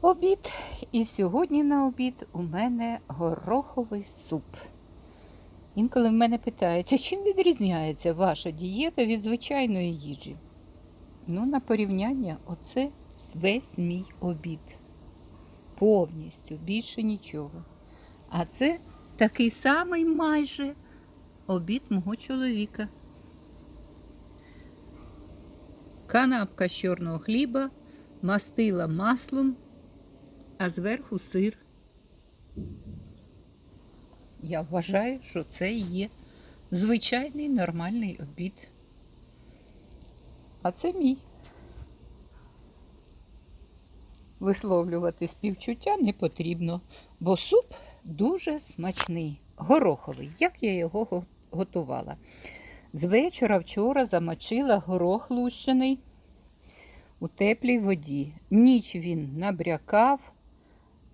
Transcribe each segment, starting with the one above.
Обід. І сьогодні на обід у мене гороховий суп. Інколи в мене питають, а чим відрізняється ваша дієта від звичайної їжі? Ну, на порівняння, оце весь мій обід. Повністю, більше нічого. А це такий самий майже обід мого чоловіка. Канапка з чорного хліба, мастила маслом, а зверху сир. Я вважаю, що це є звичайний нормальний обід. А це мій. Висловлювати співчуття не потрібно, бо суп дуже смачний, гороховий, як я його готувала. З вечора вчора замочила горох лущений у теплій воді. Ніч він набрякав,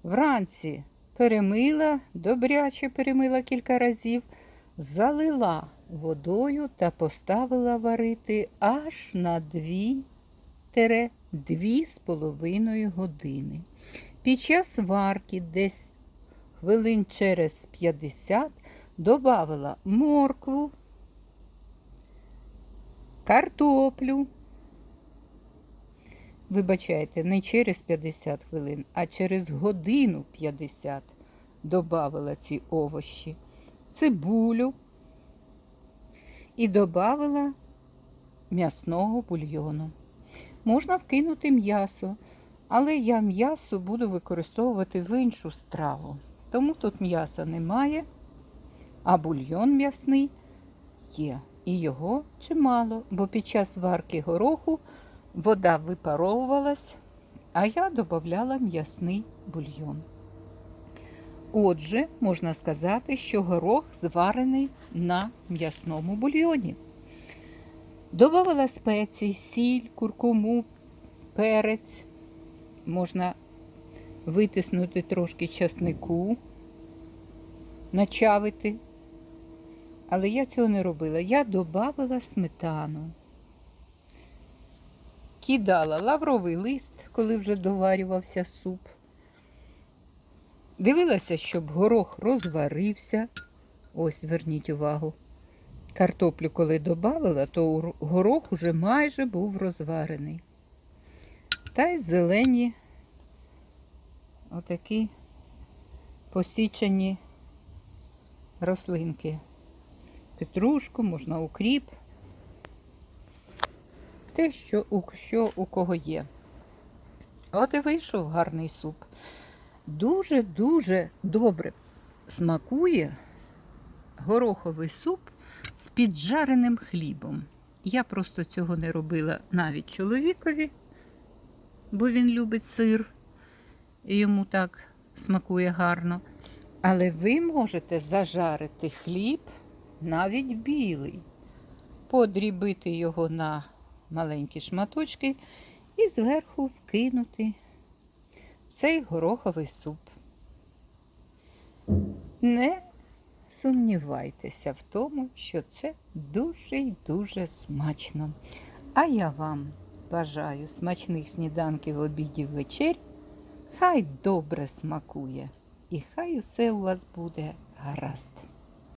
вранці перемила, добряче перемила кілька разів, залила водою та поставила варити аж на дві тире дві з половиною години. Під час варки десь хвилин через 50 додавила моркву, картоплю. Вибачайте, не через 50 хвилин, а через годину 50 додавила ці овощі, цибулю і додавила м'ясного бульйону. Можна вкинути м'ясо, але я м'ясо буду використовувати в іншу страву. Тому тут м'яса немає, а бульйон м'ясний є. І його чимало, бо під час варки гороху вода випаровувалась, а я додавала м'ясний бульйон. Отже, можна сказати, що горох зварений на м'ясному бульйоні. Добавила спеції, сіль, куркуму, перець. Можна витиснути трошки часнику, начавити. Але я цього не робила. Я додавала сметану. Кидала лавровий лист, коли вже доварювався суп. Дивилася, щоб горох розварився. Ось, зверніть увагу. Картоплю, коли додавала, то горох уже майже був розварений. Та й зелені отакі посічені рослинки. Петрушку, можна укріп. Те, що у, що у кого є. От і вийшов гарний суп. Дуже-дуже добре смакує гороховий суп з піджареним хлібом. Я просто цього не робила навіть чоловікові, бо він любить сир, і йому так смакує гарно. Але ви можете зажарити хліб навіть білий, подрібити його на маленькі шматочки і зверху вкинути цей гороховий суп. Не сумнівайтеся в тому, що це дуже й дуже смачно. А я вам бажаю смачних сніданків, обідів, вечер. Хай добре смакує, і хай усе у вас буде гаразд.